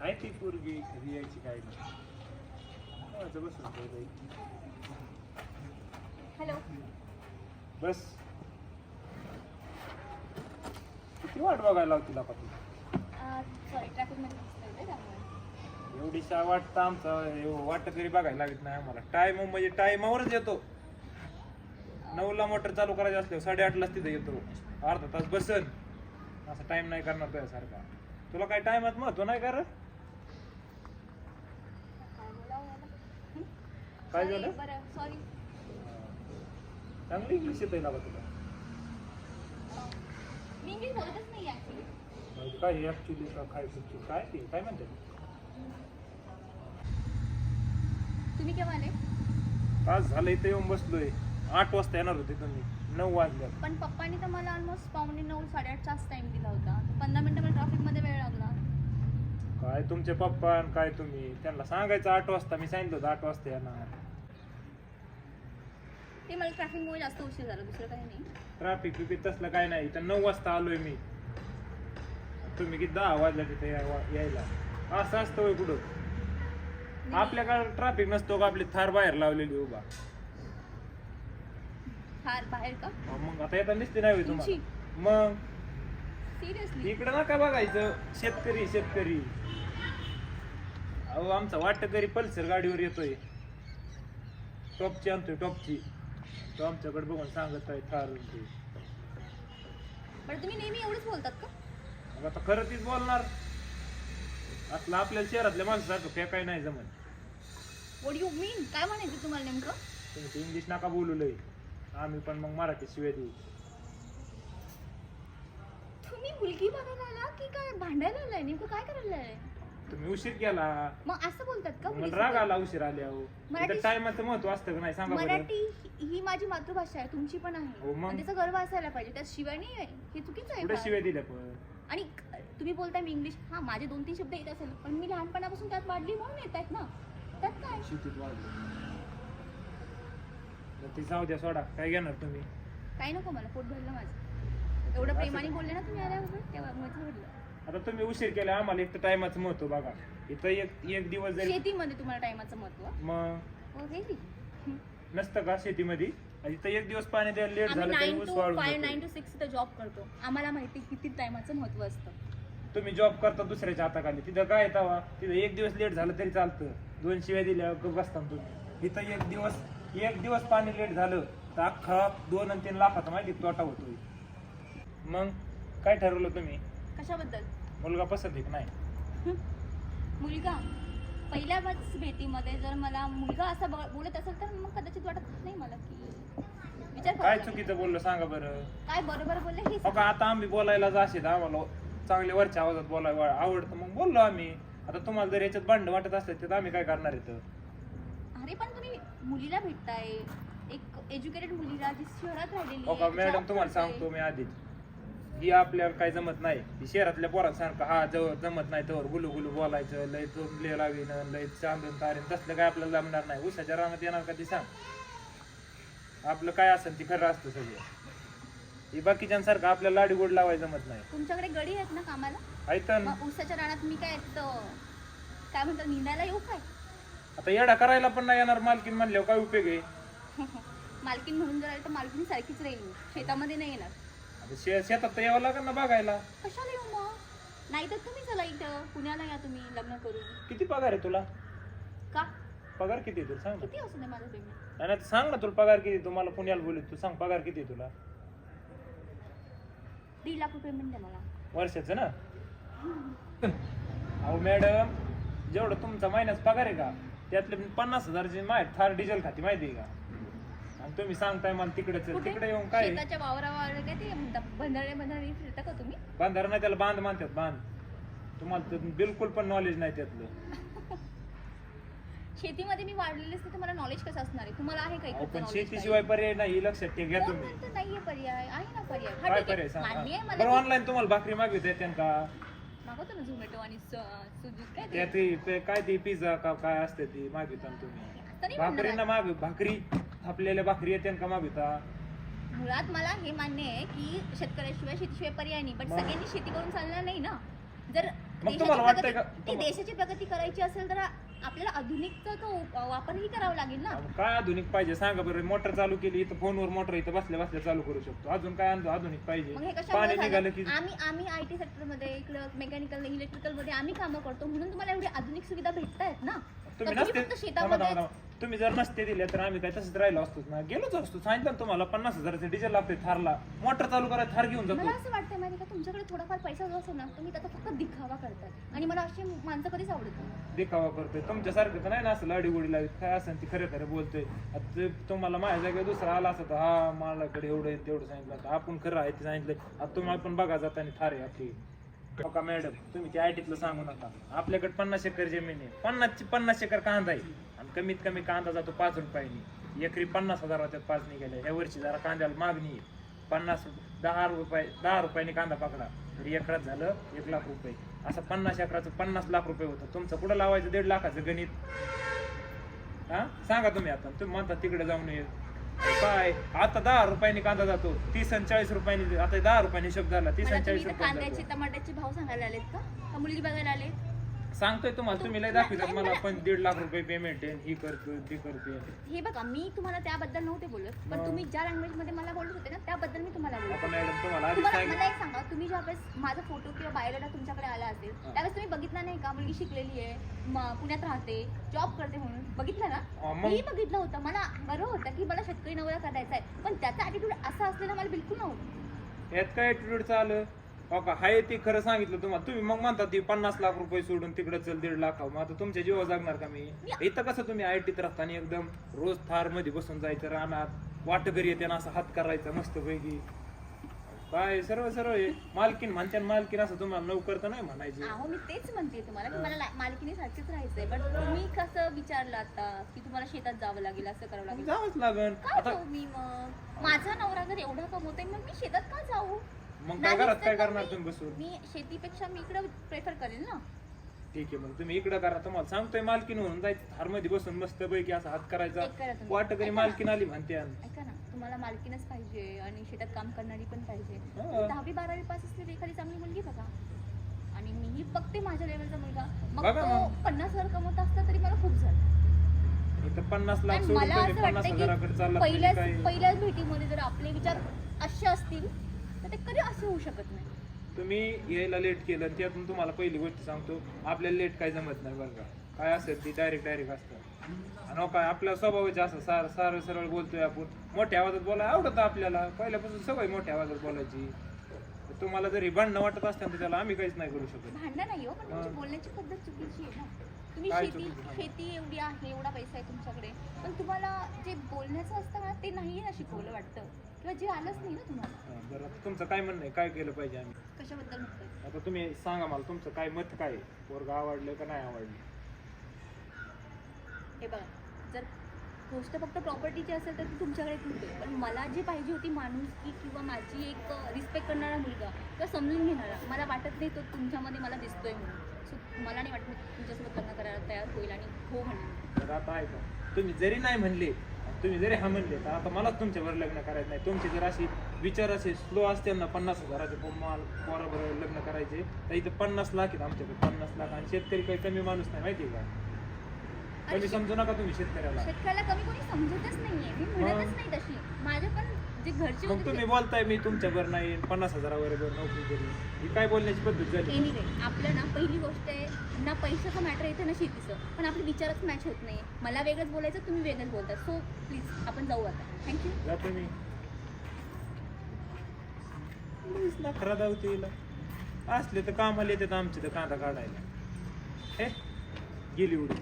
आहे ती पोरगी घरी यायची काय नाही. माझं ठेवलंय. हॅलो. बस. किती वाट बघायला लावती का तू सॉरी ते त्यामुळे. एवढीशा वाटतं आमचा वाट तरी बघायला लागत नाही आम्हाला. टाइम म्हणजे टायमावरच येतो. नऊला मोटर चालू करायची असल्यावर साडेआठलाच तिथे येतो. अर्धा तास बसन. असा टाइम नाही करणार तुझ्यासारखा. तुला काय टाइमात महत्त्व नाही कर काय बोलावं याला? हं? काय झालं? बरं सॉरी चांगली इंग्लिश येते ना तुला. मी इंग्लिश बोलतच नाही ऍक्च्युली म्हणजे काय ऍक्च्युली काय सुट्टी काय ते? काय म्हणते? तुम्ही केव्हा आले? तास झालं इथे येऊन बसलोय. आठ वाजता येणार होते तुम्ही. नऊ वाजल्या पण पप्पांनी तर मला ऑलमोस्ट पावणे नऊ साडेआठचाच टाइम दिला होता. पंधरा मिनिटं मला ट्रॅफिकमध्ये वेळ लागला. काय तुमचे पप्पा आणि काय तुम्ही? त्यांना सांगायचं आठ वाजता मी सांगितलं होतं आठ वाजता येणार. ते मला ट्रॅफिकमुळे जास्त उशीर झाला दुसरं काही नाही. ट्रॅफिक बिफिक तसलं काय नाही. इथं नऊ वाजता आलोय मी. तुम्ही किती दहा वाजल्या तिथे यायला? असं असतं होय कुठं? आपल्याकडे ट्रॅफिक नसतो का? आपली थार बाहेर लावलेली उभा. फार बाहेर का? मग आता येता दिसते नाही होय तुमची? तुम्हाला मग? सिरियसली इकडं नका बघायचं. शेतकरी शेतकरी. अहो आमचा वाटकरी पल्सर गाडीवर येतोय. टॉपची आणतोय टॉपची. तो आमच्याकडे बघून सांगत आहे थार ते. बरं तुम्ही नेहमी एवढंच बोलतात का? मग आता खरं तीच बोलणार. असलं आपल्याला शहरातल्या माणसासारखं फेकाय नाही जमत. वॉट यू मीन काय म्हणायचं तुम्हाला नेमकं? तुम्ही ते इंग्लिश नका बोलू लय. आम्ही पण मग मराठी शिवाय देऊ. मुलगी बघायला आला की काय भांडायला आलाय? नेमकं काय करायला आलाय? तुम्ही उशीर केला. मग असं बोलतात का? मला राग? आला उशीर आल्यावर मराठी- इथं टायमाचं महत्त्व असतं का नाही? सांगा बरं. मराठी ही- ही माझी मातृभाषा आहे तुमची पण आहे. हो मग. आणि त्याचा गर्व असायला पाहिजे. त्यात शिवाय नाही आहे. हे चुकीचं आहे फार. शिवाय दिल्या पण? आणि क- तुम्ही बोलताय मी इंग्लिश हा माझे दोन तीन शब्द येत असेल पण मी लहानपणापासून त्यात वाढली म्हणून येत आहेत ना. त्यात काय? शेतीत वाढलं. ते जाऊ द्या सोडा. काय घेणार तुम्ही? काय नको मला पोट भरलं माझं. एवढं प्रेमाने? बोलले ना तुम्ही तेव्हा आता तुम्ही उशीर केला आम्हाला एक तर टायमाचं महत्त्व बघा. इथं एक एक दिवस जरी शेतीमध्ये तुम्हाला टायमाचं महत्त्व? मग? हो नसतं का शेतीमध्ये? आणि इथं एक दिवस पाणी द्यायला लेट आम्ही झालं तरी नाईन ऊस टू वाळून फाय जातो. नाईन टू सिक्स इथं जॉब करतो. आम्हाला माहिती किती टायमाचं महत्त्व असतं. तुम्ही जॉब करता दुसऱ्याच्या हाताखाली. तिथं काय येतावा तिथं एक दिवस लेट झालं तरी चालतं. दोन शिव्या दिल्या गप्प बसता ना तुम्ही. इथं एक दिवस एक दिवस पाणी लेट झालं तर अख्खा दोन आणि तीन लाखाचा माहिती तोटा होतोय. मग काय ठरवलं तुम्ही? कशाबद्दल? मुलगा पसंत आहे का नाही? मुलगा? पहिल्या बस भेटीमध्ये जर मला मुलगा असा ब- बोलत असेल तर मग कदाचित वाटत नाही मला की विचार करावा काय लागेल. चुकीचं बोललं सांगा बरं. काय बरोबर बोलले हे हो का आता आम्ही बोलायला जाशीत आम्हाला चांगल्या वरच्या आवाजात बोलायला आवडतं. मग बोललो आम्ही. आता तुम्हाला जर याच्यात भांड वाटत असलं तर आम्ही काय करणार इथं? अरे पण तुम्ही मुलीला भेटताय. एक एज्युकेटेड मुलीला जी शहरात राहिलेली हो का आहे, मॅडम तुम्हाला करते. सांगतो मी आधीच. ही आपल्याला काय जमत नाही. ही शहरातल्या पोरांसारखं हा जवळ जमत नाही तर गुलू गुलू बोलायचं लय चोरले लावीन लय चांदून तारीन तसलं काय आपल्याला जमणार नाही. उसाच्या रानात येणार का ती सांग. आपलं काय असेल ती खरं असतं सगळं. ही बाकीच्यांसारखं आपल्याला लाडी गोड लावायला जमत नाही. तुमच्याकडे गडी आहेत ना कामाला? ऐकन मग उसाच्या रानात मी काय तिथं काय म्हणतात निंदायला येऊ काय? आता येडा करायला पण नाही येणार मालकीन म्हणल्यावर काय उपयोग आहे? मालकीन म्हणून जर आले तर मालकीन सारखीच राहील. मी. शेतामध्ये नाही येणार. शे- शेतात तर यावं लागेल ना बघायला. कशाला येऊ मग? नाही तर तुम्ही चला इथं पुण्याला या तुम्ही लग्न करून. किती पगार आहे तुला? का? पगार किती आहे तुला? सांग ना. किती असू दे माझं पेमेंट नाही नाही, सांग ना तुला पगार किती आहे? तुम्हाला पुण्याला बोलत तू सांग पगार किती आहे तुला? दीड लाख रुपये पेमेंट द्या मला. वर्षाचं ना? अहो मॅडम जेवढं तुमचा महिन्याचा पगार आहे का त्यातले पन्नास हजारची माहिती थार डिझेल खाती माहिती आहे का? तुम्ही सांगताय मला तिकडेच. कुठे? तिकडे येऊन काय? शेताच्या वावरावर काय ते म्हणतात बंधारे बंधारे फिरता का तुम्ही? बांधार नाही त्याला बांध मानतात बांध. तुम्हाला तर बिलकुल पण नॉलेज नाही त्यातलं. शेतीमध्ये मी वाढलेले असते तर मला नॉलेज कसं असणार आहे? तुम्हाला आहे का अहो, इकडचं पण knowledge शेतीशिवाय पर्याय नाही हे लक्षात ठेव घ्या काही? तुम्ही. म्हणतं नाहीये पर्याय? आहे ना पर्याय. हा, काय ठीक. पर्याय सांग? मान्य आहे बरं मला ऑनलाईन तुम्हाला भाकरी मागवित येते का? मागवतो ना झोमॅटो आणि सुजुक काय ते? ती ते काय ती पिझ्झा का काय असते ती मागविता तुम्ही? तरी म्हणलं भाकरीना माग भाकरी? थापलेल्या भाकरी येते का मागविता मुळात मला हे मान्य आहे की शेतकऱ्याशिवाय शेतीशिवाय पर्याय नाही पण मग? सगळ्यांनी शेती करून चालणार नाही ना जर मग देशाची तुम्हाला वाटतंय का प्रगती- ती देशाची प्रगती करायची असेल तर आपल्याला आधुनिकचा तो वापरही करावा लागेल ना. अहो, काय आधुनिक पाहिजे? सांगा बरं मोटर चालू केली इथं फोनवर मोटर इथं बसल्या बसल्या चालू करू शकतो. अजून काय आधु- आधुनिक पाहिजे? मग हे पाणी कशामुळे निघालं की झालं? आम्ही आम्ही आय टी सेक्टरमध्ये इकडं मेकॅनिकल इलेक्ट्रिकलमध्ये आम्ही कामं करतो. म्हणून तुम्हाला एवढी आधुनिक सुविधा भेटतायत ना? तर तुम्ही नसते फक्त थांबा, शेतामध्ये थांबा, थांबा. तुम्ही जर नसते दिले तर आम्ही काय तसंच राहिलो असतो. ना गेलोच असतो. सांगितलं ना तुम्हाला पन्नास हजाराचं डिझेल लागते थारला. मोटर चालू करायला थार घेऊन मला जातो असं वाटतं माहिती का तुमच्याकडे थोडाफार पैसा जो असेल ना तुम्ही त्याचा फक्त दिखावा करतात आणि मला अशी माणसं कधीच आवडत नाही. देखावा करतोय तुमच्यासारखं तर नाही ना असं लाडी गोडी काय असं ती खरं खरं बोलतोय. आता ते तुम्हाला माझ्या जागेवर दुसरा आला असता तर हा माझ्याकडे एवढं आहे, तेवढं सांगितलं आपण खरं आहे ते सांगितलं आता तुम्ही आपण बघा जाताना ठार आहे आपली. का मॅडम तुम्ही ते आयटीतलं सांगू नका. आपल्याकडे पन्नास एकर जमीन आहे. पन्नासची पन्नास एकर कांदा आहे. आणि कमीत कमी कांदा जातो पाच रुपयाने. एकरी पन्नास हजार होत्यात पाच निघाले या वर्षी जरा कांद्याला मागणी आहे. पन्नास दहा रुपये दहा रुपयाने कांदा पकडा. तर एकरात झालं एक लाख रुपये. असं पन्नास एकराचं पन्नास लाख रुपये होतं. तुमचं कुठं लावायचं? दीड लाखाचं गणित. हा? सांगा तुम्ही आता. तुम्ही म्हणता तिकडे जाऊन ये. काय? आता दहा रुपयांनी कांदा जातो. तीस आणि चाळीस रुपयांनी आता दहा रुपयांनी हिशोब झाला. तीस आणि चाळीस रुपये टमाट्याचे भाव सांगायला आलेत का? का मुलगी बघायला आले सांगतोय तुम्हाला. तुम्ही लय दाखवितात मला पण दीड लाख रुपये पेमेंट आहे. ही करतोय ती करतोय. हे बघा मी तुम्हाला त्याबद्दल नव्हते बोलत. पण. तुम्ही ज्या लँग्वेजमध्ये मला बोलत होते ना त्याबद्दल मी तुम्हाला बोलत आता होते. मॅडम तुम्हाला आधी तुम्हाला सांगितलं. मला एक सांगा तुम्ही ज्या वेळेस माझा फोटो किंवा बायोडाटा तुमच्याकडे आला असेल. त्यावेळेस तुम्ही बघितला नाही का? मुलगी शिकलेली आहे म- पुण्यात राहते जॉब करते म्हणून. बघितलं ना? मग? मी बघितलं होतं. मला बरं होतं की मला शेतकरी नवरा करायचा आहे. पण त्याचा ॲटिट्यूड असा असलेला मला बिलकुल नव्हतं. यात काय ऍटिट्यूड आलं हो का? हाय ते खरं सांगितलं तुम्हाला. तुम्ही मग म्हणता ती पन्नास लाख रुपये सोडून तिकडे चल दीड लाख मग आता तुमच्या जीवा जागणार का मी? इथं कसं तुम्ही आय टीत राहताना एकदम रोज थारमध्ये बसून जायचं रानात? वाट घरी येते ना असं हात करायचा मस्त पैकी काय सर्व सर्व आहे मालकीन म्हणते मालकीन असं तुम्हाला नोकर तर नाही म्हणायचे. अहो मी तेच म्हणते तुम्हाला की मला ला- मालकीने सारखीच राहायचंय. पण तुम्ही कसं विचारलं आता की तुम्हाला शेतात जावं लागेल असं करावं लागेल? जावंच लागन. का आता जाऊ मी मग? माझा नवरा जर एवढा कमवतोय मग मी शेतात का जाऊ? मग काय नाहीच घरात तर काय मग करणार तुम्ही बसून? मी शेतीपेक्षा मी इकडे प्रेफर करेल ना. ठीक आहे मग तुम्ही इकडं करा. तुम्हाला सांगतोय मालकीन म्हणून जायचं. थारमध्ये बसून मस्त पैकी असा हात करायचा. एक करा तुम्ही. वाट ऐका मालकीन आली म्हणते आणि. ऐका ना. तुम्हाला मालकीनच पाहिजे आणि शेतात काम करणारी पण पाहिजे. हा. दहावी बारावी पास असलेली एखादी चांगली मुलगी बघा. आणि मीही बघते माझ्या लेवलचा मुलगा. मग बघा तो मग. पन्नास हजार कमवत असता तरी मला खूप झालं. इथं पन्नास लाख आणि सोडून मला तुम्ही असं पन्नास वाटतं हजाराकडे की चालला पहिल्याच काय पहिल्याच भेटीमध्ये जर आपले विचार असे असतील तर ते कधी असे होऊ शकत नाही. तुम्ही यायला लेट केलं त्यातून तुम्हाला पहिली गोष्ट सांगतो आपल्याला लेट काय जमत नाही बरं का. काय असेल ती डायरेक्ट डायरेक्ट असतं. आणि हो काय आपल्या स्वभावाचे असं सार सार सरळ बोलतोय आपण. मोठ्या आवाजात बोलायला आवडतं आपल्याला. पहिल्यापासून सवय मोठ्या आवाजात बोलायची. तुम्हाला जरी भांडणं वाटत असतं तर त्याला आम्ही काहीच नाही करू शकत. भांडण नाही हो पण तुमची. बोलण्याची पद्धत चुकीची आहे ना. तुम्ही शेती. शेती एवढी आहे एवढा पैसा आहे तुमच्याकडे. पण तुम्हाला जे बोलण्याचं असतं ना ते नाही ना शिकवलं वाटतं. किंवा जे आलंच नाही ना तुम्हाला. हा, बरं आता तुमचं काय म्हणणं आहे? काय केलं पाहिजे आम्ही? कशाबद्दल म्हणतोय? आता तुम्ही सांगा मला तुमचं काय मत काय आहे? पोरगं आवडलं का नाही आवडलं? हे बघा जर गोष्ट फक्त प्रॉपर्टीची असेल तर ती तुमच्याकडे आहे. पण मला जी पाहिजे होती माणुसकी किंवा माझी एक रिस्पेक्ट करणारा मुलगा किंवा समजून घेणारा. मला वाटत नाही तो तुमच्यामध्ये मला दिसतोय म्हणून. सो मला नाही वाटत मी तुमच्यासोबत लग्न करायला तयार होईल आणि हो म्हणेन. तर आता ऐका तुम्ही जरी नाही म्हणले तुम्ही जरी हा म्हणले तर आता मलाच तुमच्यावर लग्न करायचं नाही. तुमची जर अशी विचार असे स्लो असतील ना पन्नास हजाराचे पोमाल पोराबरोबर लग्न करायचे तर इथं पन्नास लाख आहेत आमच्याकडे पन्नास लाख. आणि शेतकरी काही कमी माणूस नाही माहिती का? कमी समजू नका तुम्ही शेतकऱ्याला. शेतकऱ्याला कमी कोणी समजतच नाहीये. मी म्हणतच नाही तशी. माझे पण जे घरचे मग होते तुम्ही बोलताय मी तुमच्यावर नाही पन्नास हजारावर नोकरी करी ही काय बोलण्याची पद्धत झाली? एनिवे आपलं ना पहिली गोष्ट आहे ना पैशाचं मॅटर येतं ना शेतीचं पण आपले विचारच मॅच होत नाही. मला वेगळंच बोलायचं तुम्ही वेगळंच बोलता. सो प्लीज आपण जाऊ आता. थँक्यू जा तुम्ही. वीस लाख राधावते हिला असले तर कामाला येतात आमचे तर कांदा काढायला. हे? गेली उडी.